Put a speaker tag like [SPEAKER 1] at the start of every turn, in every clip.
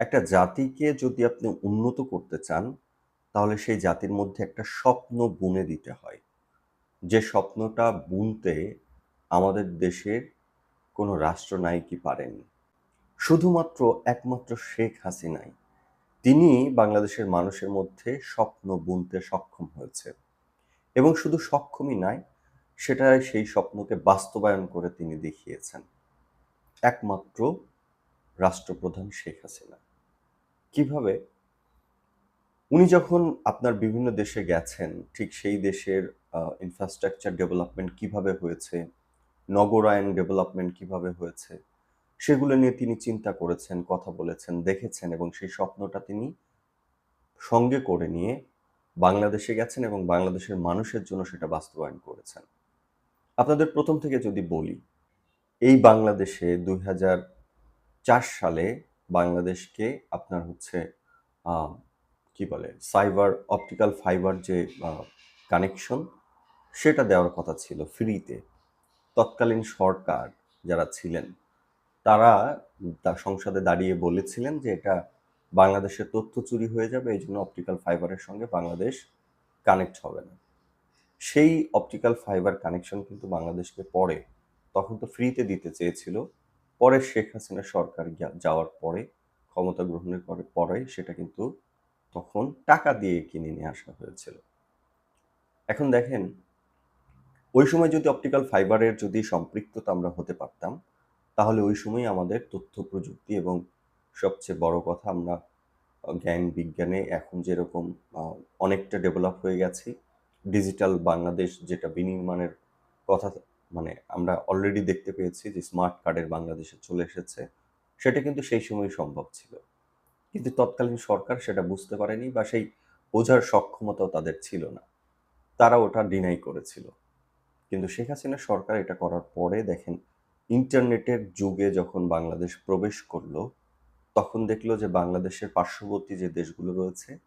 [SPEAKER 1] একটা জাতিকে যদি আপনি উন্নত করতে চান, তাহলে সেই জাতির মধ্যে একটা স্বপ্ন বুনে দিতে হয়। যে স্বপ্নটা বুনতে আমাদের দেশের কোনো রাষ্ট্রনায়কই পারেনি শুধুমাত্র একমাত্র শেখ হাসিনাই। তিনি বাংলাদেশের মানুষের মধ্যে স্বপ্ন বুনতে সক্ষম হয়েছে। এবং শুধু সক্ষমই নয় সেটা সেই স্বপ্নকে বাস্তবায়ন করে তিনি দেখিয়েছেন। একমাত্র রাষ্ট্রপ্রধান শেখ হাসিনা। কীভাবে উনি যখন আপনার বিভিন্ন দেশে গেছেন, ঠিক সেই দেশের ইনফ্রাস্ট্রাকচার ডেভেলপমেন্ট কীভাবে হয়েছে, নগরায়ন ডেভেলপমেন্ট কীভাবে হয়েছে, সেগুলো নিয়ে তিনি চিন্তা করেছেন, কথা বলেছেন, দেখেছেন এবং সেই স্বপ্নটা তিনি সঙ্গে করে নিয়ে বাংলাদেশে গেছেন এবং বাংলাদেশের মানুষের জন্য সেটা বাস্তবায়ন করেছেন। আপনাদের প্রথম থেকে যদি বলি, এই বাংলাদেশে দুই হাজার চার সালে বাংলাদেশকে আপনার হচ্ছে কি বলে সাইবার অপটিক্যাল ফাইবার যে কানেকশন সেটা দেওয়ার কথা ছিল ফ্রিতে তৎকালীন সরকার যারা ছিলেন, তারা সংসদে দাঁড়িয়ে বলেছিলেন যে এটা বাংলাদেশের তথ্য চুরি হয়ে যাবে, এই জন্য অপটিক্যাল ফাইবারের সঙ্গে বাংলাদেশ কানেক্ট হবে না। সেই অপটিক্যাল ফাইবার কানেকশন কিন্তু বাংলাদেশকে পরে, তখন তো ফ্রিতে দিতে চেয়েছিল। পরে শেখ হাসিনা সরকার যাওয়ার পরে, ক্ষমতা গ্রহণের পরে পরে সেটা কিন্তু তখন টাকা দিয়ে কিনে নিয়ে আসা হয়েছিল। এখন দেখেন, ওই সময় যদি অপটিক্যাল ফাইবারের যদি সম্পৃক্ততা আমরা হতে পারতাম, তাহলে ওই সময় আমাদের তথ্য প্রযুক্তি এবং সবচেয়ে বড় কথা আমরা জ্ঞান বিজ্ঞানে এখন যেরকম অনেকটা ডেভেলপ হয়ে গেছি। ডিজিটাল বাংলাদেশ যেটা বিনির্মাণের কথা মানে আমরা অলরেডি দেখতে পেয়েছি যে স্মার্ট কার্ডের বাংলাদেশে চলে এসেছে। সেটা কিন্তু সেই সময় সম্ভব ছিল। কিন্তু তৎকালীন সরকার সেটা বুঝতে পারেনি বা সেই বোঝার সক্ষমতাও তাদের ছিল না। তারা ওটা ডিনাই করেছিল। কিন্তু শেখ হাসিনা সরকার এটা করার পরে দেখেন, ইন্টারনেটের যুগে যখন বাংলাদেশ প্রবেশ করল, তখন দেখল যে বাংলাদেশের পার্শ্ববর্তী যে দেশগুলো রয়েছে,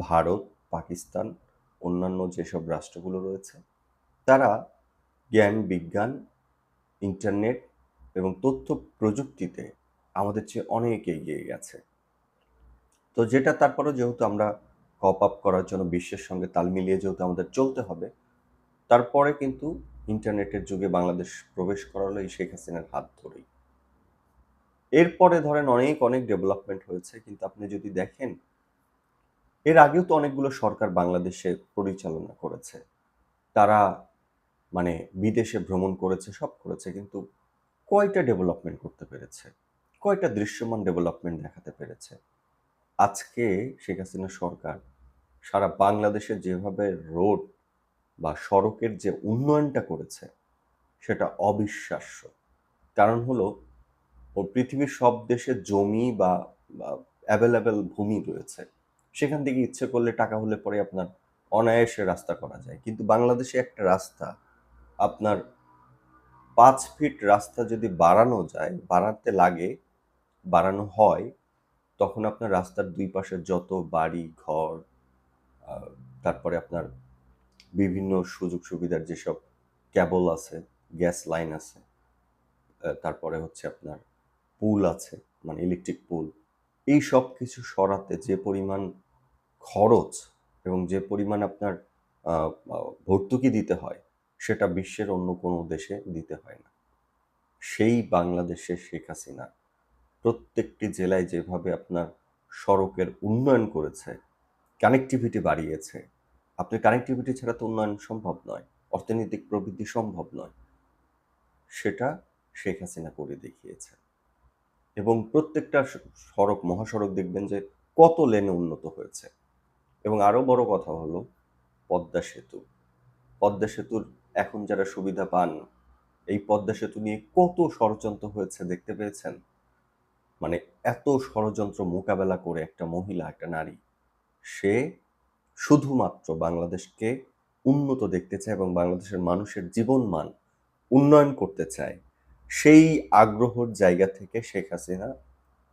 [SPEAKER 1] ভারত, পাকিস্তান, অন্যান্য যেসব রাষ্ট্রগুলো রয়েছে, তারা জ্ঞান, বিজ্ঞান, ইন্টারনেট এবং তথ্য প্রযুক্তিতে আমাদের চেয়ে অনেক এগিয়ে গেছে। তো যেটা তারপরে যেহেতু আমরা কপ আপ করার জন্য বিশ্বের সঙ্গে তাল মিলিয়ে যেহেতু আমাদের চলতে হবে, তারপরে কিন্তু ইন্টারনেটের যুগে বাংলাদেশ প্রবেশ করা হলো এই শেখ হাসিনার হাত ধরেই। এরপরে ধরেন অনেক অনেক ডেভেলপমেন্ট হয়েছে, কিন্তু আপনি যদি দেখেন, এর আগেও তো অনেকগুলো সরকার বাংলাদেশে পরিচালনা করেছে। তারা মানে বিদেশে ভ্রমণ করেছে, সব করেছে, কিন্তু কয়টা ডেভেলপমেন্ট করতে পেরেছে? কয়টা দৃশ্যমান ডেভেলপমেন্ট দেখাতে পেরেছে? আজকে শেখ হাসিনা সরকার সারা বাংলাদেশে যেভাবে রোড বা সড়কের যে উন্নয়নটা করেছে, সেটা অবিশ্বাস্য। কারণ হলো, ও পৃথিবীর সব দেশে জমি বা অ্যাভেলেবেল ভূমি রয়েছে। সেখান থেকে ইচ্ছে করলে টাকা হলে পরে আপনার অনায়াসে রাস্তা করা যায়। কিন্তু বাংলাদেশে একটা রাস্তা আপনার পাঁচ ফিট রাস্তা যদি বাড়ানো যায়, বাড়াতে লাগে, বাড়ানো হয়, তখন আপনার রাস্তার দুই পাশে যত বাড়ি, ঘর তারপরে আপনার বিভিন্ন সুযোগ সুবিধার যেসব ক্যাবল আছে, গ্যাস লাইন আছে তারপরে হচ্ছে আপনার পুল আছে মানে ইলেকট্রিক পুল, এই সব কিছু সরাতে যে পরিমাণ খরচ এবং যে পরিমাণ আপনার ভর্তুকি দিতে হয় সেটা বিশ্বের অন্য কোনো দেশে দিতে হয় না। সেই বাংলাদেশের শেখ হাসিনা প্রত্যেকটি জেলায় যেভাবে আপনার সড়কের উন্নয়ন করেছে কানেক্টিভিটি বাড়িয়েছে আপনি কানেক্টিভিটি ছাড়া তো উন্নয়ন সম্ভব নয়, অর্থনৈতিক প্রবৃদ্ধি সম্ভব নয়, সেটা শেখ হাসিনা করে দেখিয়েছে। এবং প্রত্যেকটা সড়ক, মহাসড়ক দেখবেন যে কত লেনে উন্নত হয়েছে। এবং আরও বড় কথা হলো পদ্মা সেতু। পদ্মা সেতুর এখন যারা সুবিধা পান, এই পদ্মা সেতু নিয়ে কত ষড়যন্ত্র হয়েছে দেখতে পেয়েছেন? মানে এত ষড়যন্ত্র মোকাবেলা করে একটা মহিলা, একটা নারী, সে শুধুমাত্র বাংলাদেশকে উন্নত দেখতে চায় এবং বাংলাদেশের মানুষের জীবন মান উন্নয়ন করতে চায়, সেই আগ্রহর জায়গা থেকে শেখ হাসিনা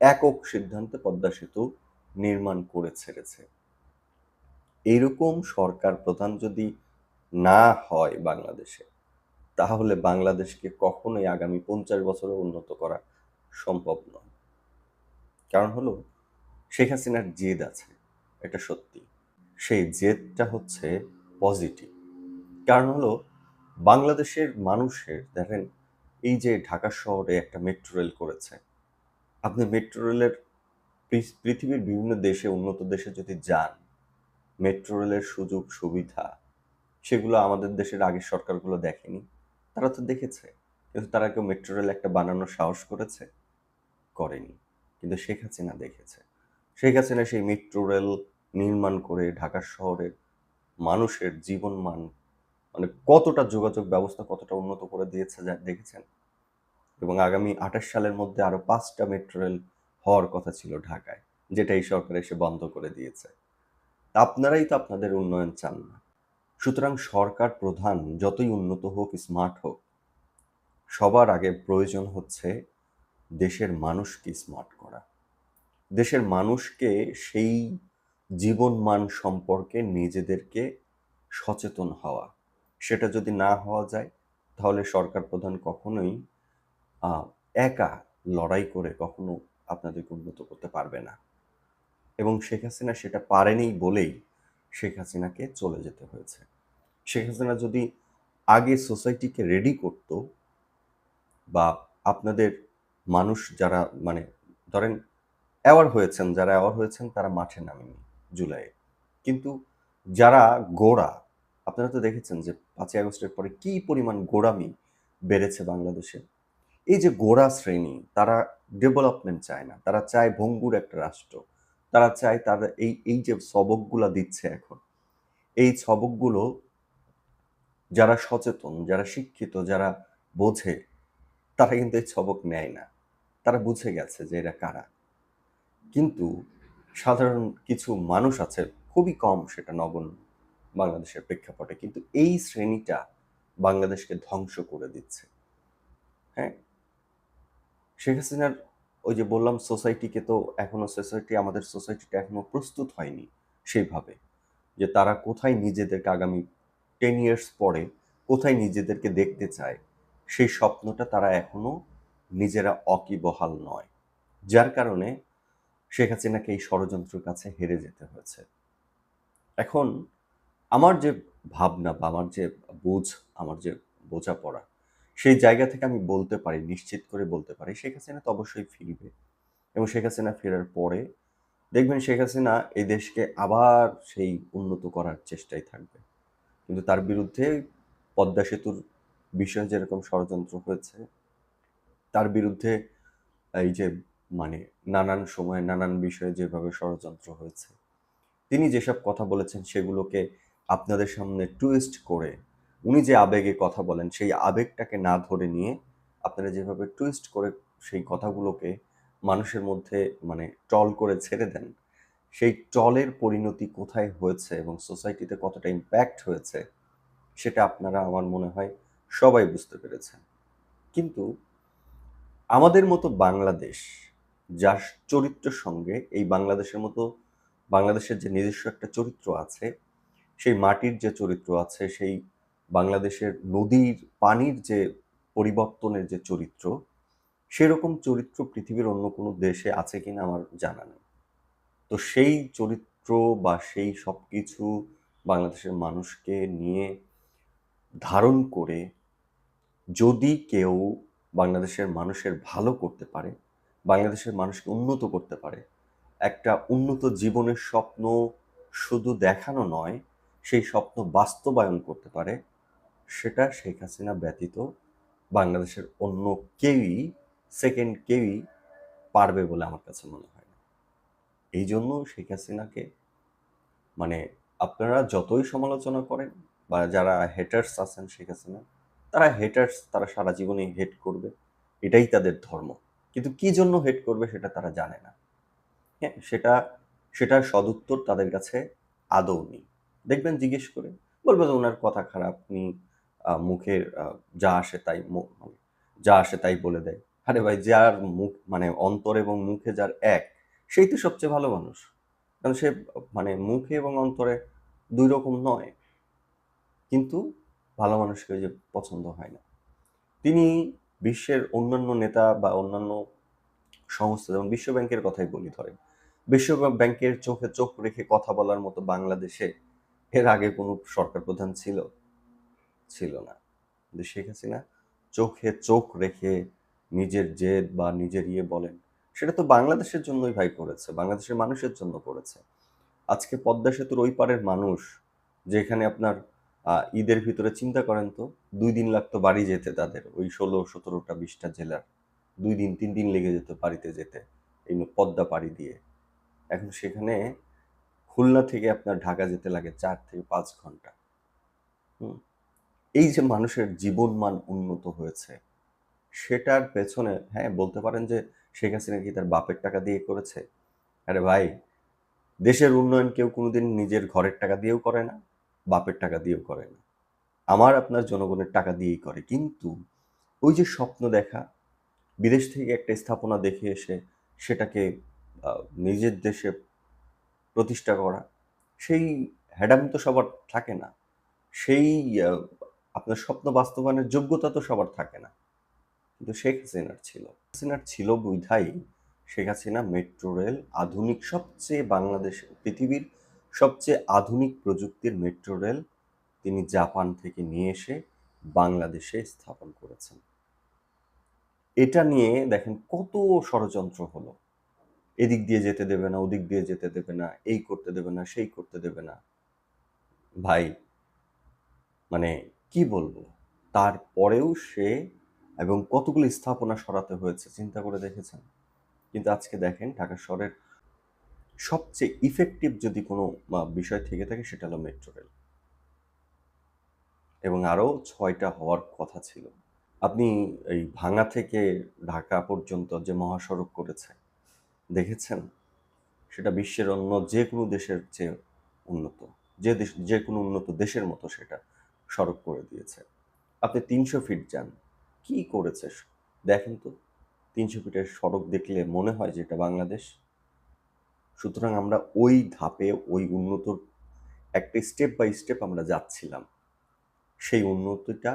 [SPEAKER 1] একক সিদ্ধান্তে পদ্মা সেতু নির্মাণ করে ছেড়েছে। এইরকম সরকার প্রধান যদি না হয় বাংলাদেশে, তাহলে বাংলাদেশকে কখনোই আগামী পঞ্চাশ বছরে উন্নত করা সম্ভব নয়। কারণ হলো, শেখ হাসিনার জেদ আছে, এটা সত্যি। সেই জেদটা হচ্ছে পজিটিভ কারণ হলো, বাংলাদেশের মানুষের, দেখেন, এই যে ঢাকা শহরে একটা মেট্রো রেল করেছে, আপনি মেট্রো রেলের পৃথিবীর বিভিন্ন দেশে, উন্নত দেশে যদি যান মেট্রো রেলের সুযোগ সুবিধা সেগুলো আমাদের দেশের আগের সরকারগুলো দেখেনি। তারা তো দেখেছে, কিন্তু তারা কেউ মেট্রো রেল একটা বানানোর সাহস করেছে? করেনি। কিন্তু শেখ হাসিনা দেখেছে। শেখ হাসিনা সেই মেট্রো রেল নির্মাণ করে ঢাকা শহরের মানুষের জীবন মান মানে কতটা যোগাযোগ ব্যবস্থা কতটা উন্নত করে দিয়েছে যা দেখেছেন? এবং আগামী আঠাশ সালের মধ্যে আরও পাঁচটা মেট্রো রেল হওয়ার কথা ছিল ঢাকায়, যেটা এই সরকার এসে বন্ধ করে দিয়েছে। আপনারাই তো আপনাদের উন্নয়ন চান না। সুতরাং সরকার প্রধান যতই উন্নত হোক স্মার্ট হোক, সবার আগে প্রয়োজন হচ্ছে দেশের মানুষকে স্মার্ট করা। দেশের মানুষকে সেই জীবন মান সম্পর্কে নিজেদেরকে সচেতন হওয়া। সেটা যদি না হওয়া যায়, তাহলে সরকার প্রধান কখনোই একা লড়াই করে কখনো আপনাদেরকে উন্নত করতে পারবে না। এবং শেখ হাসিনা সেটা পারেনি বলেই শেখ হাসিনাকে চলে যেতে হয়েছে। শেখ হাসিনা যদি আগে সোসাইটিকে রেডি করত বা আপনাদের মানুষ যারা মানে ধরেন অ্যাওয়ার হয়েছেন, যারা অ্যাওয়ার হয়েছেন তারা মাঠে নামেনি জুলাইয়ে। কিন্তু যারা গোড়া, আপনারা তো দেখেছেন যে পাঁচই আগস্টের পরে কি পরিমাণ গোড়ামি বেড়েছে বাংলাদেশে। এই যে গোড়া শ্রেণি, তারা ডেভেলপমেন্ট চায় না, তারা চায় ভঙ্গুর একটা রাষ্ট্র। তারা চায় তারা এই এই যে সবকগুলো দিচ্ছে এখন, এই সবকগুলো যারা সচেতন, যারা শিক্ষিত, যারা বোঝে, তারা কিন্তু এই সবক নেয় না। তারা বুঝে গেছে যে এরা কারা। কিন্তু সাধারণ কিছু মানুষ আছে, খুবই কম সেটা নগণ্য বাংলাদেশের প্রেক্ষাপটে, কিন্তু এই শ্রেণীটা বাংলাদেশকে ধ্বংস করে দিচ্ছে। হ্যাঁ? শেখ হাসিনার ওই যে বললাম সোসাইটিকে তো এখনও সোসাইটি আমাদের সোসাইটিটা এখনও প্রস্তুত হয়নি সেইভাবে। যে তারা কোথায় নিজেদেরকে আগামী টেন ইয়ার্স পরে কোথায় নিজেদেরকে দেখতে চায়, সেই স্বপ্নটা তারা এখনও নিজেরা অকিবহাল নয়। যার কারণে শেখ হাসিনাকে এই ষড়যন্ত্রের কাছে হেরে যেতে হয়েছে। এখন আমার যে ভাবনা বা আমার যে বোঝ, আমার যে বোঝাপড়া সেই জায়গা থেকে আমি বলতে পারি, নিশ্চিত করে বলতে পারি, শেখ হাসিনা তো অবশ্যই ফিরবে। এবং শেখ হাসিনা ফেরার পরে দেখবেন শেখ হাসিনা এই দেশকে আবার সেই উন্নত করার চেষ্টায় থাকবে। কিন্তু তার বিরুদ্ধে পদ্মা সেতুর বিষয়ে যেরকম ষড়যন্ত্র হয়েছে, তার বিরুদ্ধে এই যে মানে নানান সময়ে নানান বিষয়ে যেভাবে ষড়যন্ত্র হয়েছে, তিনি যেসব কথা বলেছেন সেগুলোকে আপনাদের সামনে টুইস্ট করে উনি যে আবেগে কথা বলেন, সেই আবেগটাকে না ধরে নিয়ে আপনারা যেভাবে টুইস্ট করে সেই কথাগুলোকে মানুষের মধ্যে মানে টল করে ছেড়ে দেন, সেই টলের পরিণতি কোথায় হয়েছে এবং সোসাইটিতে কতটা ইম্প্যাক্ট হয়েছে, সেটা আপনারা আমার মনে হয় সবাই বুঝতে পেরেছেন। কিন্তু আমাদের মতো বাংলাদেশ, যার চরিত্রের সঙ্গে এই বাংলাদেশের মতো, বাংলাদেশের যে নিজস্ব একটা চরিত্র আছে, সেই মাটির যে চরিত্র আছে, সেই বাংলাদেশের নদীর পানির যে পরিবর্তনের যে চরিত্র, সেরকম চরিত্র পৃথিবীর অন্য কোনো দেশে আছে কিনা আমার জানা নেই। তো সেই চরিত্র বা সেই সব কিছু বাংলাদেশের মানুষকে নিয়ে ধারণ করে যদি কেউ বাংলাদেশের মানুষের ভালো করতে পারে, বাংলাদেশের মানুষকে উন্নত করতে পারে, একটা উন্নত জীবনের স্বপ্ন শুধু দেখানো নয়, সেই স্বপ্ন বাস্তবায়ন করতে পারে সেটা শেখ হাসিনা ব্যতীত বাংলাদেশের অন্য কেউই সেকেন্ড কেউই পারবে বলে আমার কাছে মনে হয় না। এই জন্য শেখ হাসিনাকে মানে আপনারা যতই সমালোচনা করেন বা যারা হেটার্স আছেন শেখ হাসিনা, তারা হেটার্স তারা সারা জীবনেই হেট করবে, এটাই তাদের ধর্ম। কিন্তু কি জন্য হেট করবে সেটা তারা জানে না। হ্যাঁ সেটা, সেটার সদুত্তর তাদের কাছে আদৌ নেই। দেখবেন জিজ্ঞেস করে, বলবে বলবেন ওনার কথা খারাপ, উনি মুখের যা আসে তাই যা আসে তাই বলে দেয়। আরে ভাই, যার মুখ মানে অন্তর এবং মুখে যার এক, সেই তো সবচেয়ে ভালো মানুষ। কারণ সে মানে মুখে এবং অন্তরে দুই রকম নয়। কিন্তু ভালো মানুষকে যে পছন্দ হয় না। তিনি বিশ্বের অন্যান্য নেতা বা অন্যান্য সংস্থা, যেমন বিশ্ব ব্যাংকের কথাই বলি ধরেন বিশ্ব ব্যাংকের চোখে চোখ রেখে কথা বলার মতো বাংলাদেশে এর আগে কোনো সরকার প্রধান ছিল। ছিল না। কিন্তু শেখ হাসিনা চোখে চোখ রেখে নিজের জেদ বা নিজের ইয়ে বলেন, সেটা তো বাংলাদেশের জন্যই ভাই করেছে, বাংলাদেশের মানুষের জন্য করেছে। আজকে পদ্মা সেতুর ওই পারের মানুষ যেখানে আপনার ঈদের ভিতরে চিন্তা করেন তো, দুই দিন লাগতো বাড়ি যেতে তাদের, ওই ষোলো, সতেরোটা, বিশটা জেলার। দুই দিন, তিন দিন লেগে যেত বাড়িতে যেতে, এই পদ্মা পাড়ি দিয়ে। এখন সেখানে খুলনা থেকে আপনার ঢাকা যেতে লাগে চার থেকে পাঁচ ঘণ্টা। হুম? এই যে মানুষের জীবনমান উন্নত হয়েছে, সেটার পেছনে হ্যাঁ বলতে পারেন যে শেখ হাসিনা কি তার বাপের টাকা দিয়ে করেছে? আরে ভাই, দেশের উন্নয়ন কেউ কোনোদিন নিজের ঘরের টাকা দিয়েও করে না, বাপের টাকা দিয়েও করে না। আমার, আপনার জনগণের টাকা দিয়েই করে। কিন্তু ওই যে স্বপ্ন দেখা, বিদেশ থেকে একটা স্থাপনা দেখে এসে সেটাকে নিজের দেশে প্রতিষ্ঠা করা, সেই হ্যাডাম তো সবার থাকে না। সেই আপনার স্বপ্ন বাস্তবায়নের যোগ্যতা তো সবার থাকে না। কিন্তু শেখ হাসিনার ছিল। হাসিনার ছিল বুধাই শেখ হাসিনা মেট্রো রেল আধুনিক সবচেয়ে বাংলাদেশ, পৃথিবীর সবচেয়ে আধুনিক প্রযুক্তির মেট্রো রেল তিনি জাপান থেকে নিয়ে এসে বাংলাদেশে স্থাপন করেছেন। এটা নিয়ে দেখেন কত ষড়যন্ত্র হলো। এদিক দিয়ে যেতে দেবে না, ওদিক দিয়ে যেতে দেবে না, এই করতে দেবে না, সেই করতে দেবে না। ভাই মানে কি বলব? তারপরেও সে এবং কতগুলো স্থাপনা সরাতে হয়েছে চিন্তা করে দেখেছেন? কিন্তু আজকে দেখেন ঢাকা শহরের সবচেয়ে ইফেক্টিভ যদি কোনো বিষয় থেকে থাকে সেটা হলো মেট্রো রেল এবং আরও ছয়টা হওয়ার কথা ছিল। আপনি এই ভাঙা থেকে ঢাকা পর্যন্ত যে মহাসড়ক করেছে, দেখেছেন? সেটা বিশ্বের অন্য যে কোনো দেশের চেয়ে উন্নত। যে দেশ, যে কোনো উন্নত দেশের মতো সেটা। সড়ক করে দিয়েছে। আপনি তিনশো ফিট যান। কি করেছে দেখেন তো, তিনশো ফিটের সড়ক দেখলে মনে হয় যে এটা বাংলাদেশ। সুতরাং আমরা ওই ধাপে, ওই উন্নত, একটা স্টেপ বাই স্টেপ আমরা যাচ্ছিলাম। সেই উন্নতিটা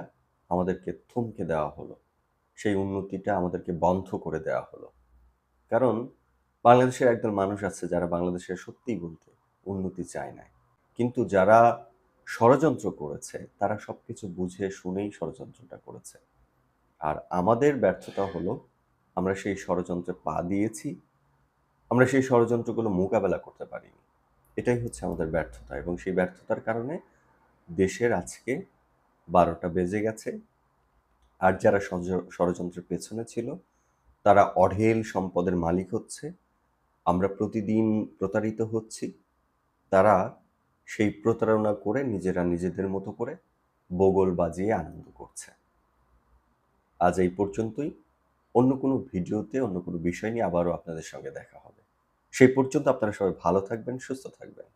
[SPEAKER 1] আমাদেরকে থমকে দেওয়া হলো। সেই উন্নতিটা আমাদেরকে বন্ধ করে দেওয়া হলো। কারণ বাংলাদেশের একদল মানুষ আছে যারা বাংলাদেশের সত্যিই বলতে উন্নতি চায় না কিন্তু যারা ষড়যন্ত্র করেছে, তারা সব কিছু বুঝে শুনেই ষড়যন্ত্রটা করেছে। আর আমাদের ব্যর্থতা হলো, আমরা সেই ষড়যন্ত্রে পা দিয়েছি, আমরা সেই ষড়যন্ত্রগুলো মোকাবেলা করতে পারিনি। এটাই হচ্ছে আমাদের ব্যর্থতা এবং সেই ব্যর্থতার কারণে দেশের আজকে বারোটা বেজে গেছে। আর যারা ষড়যন্ত্রের পেছনে ছিল, তারা অঢেল সম্পদের মালিক হচ্ছে, আমরা প্রতিদিন প্রতারিত হচ্ছি, তারা সেই প্রতারণা করে নিজেরা নিজেদের মতো করে বগল বাজিয়ে আনন্দ করছে। আজ এই পর্যন্তই। অন্য কোনো ভিডিওতে, অন্য কোনো বিষয় নিয়ে আবারও আপনাদের সঙ্গে দেখা হবে। সেই পর্যন্ত আপনারা সবাই ভালো থাকবেন, সুস্থ থাকবেন।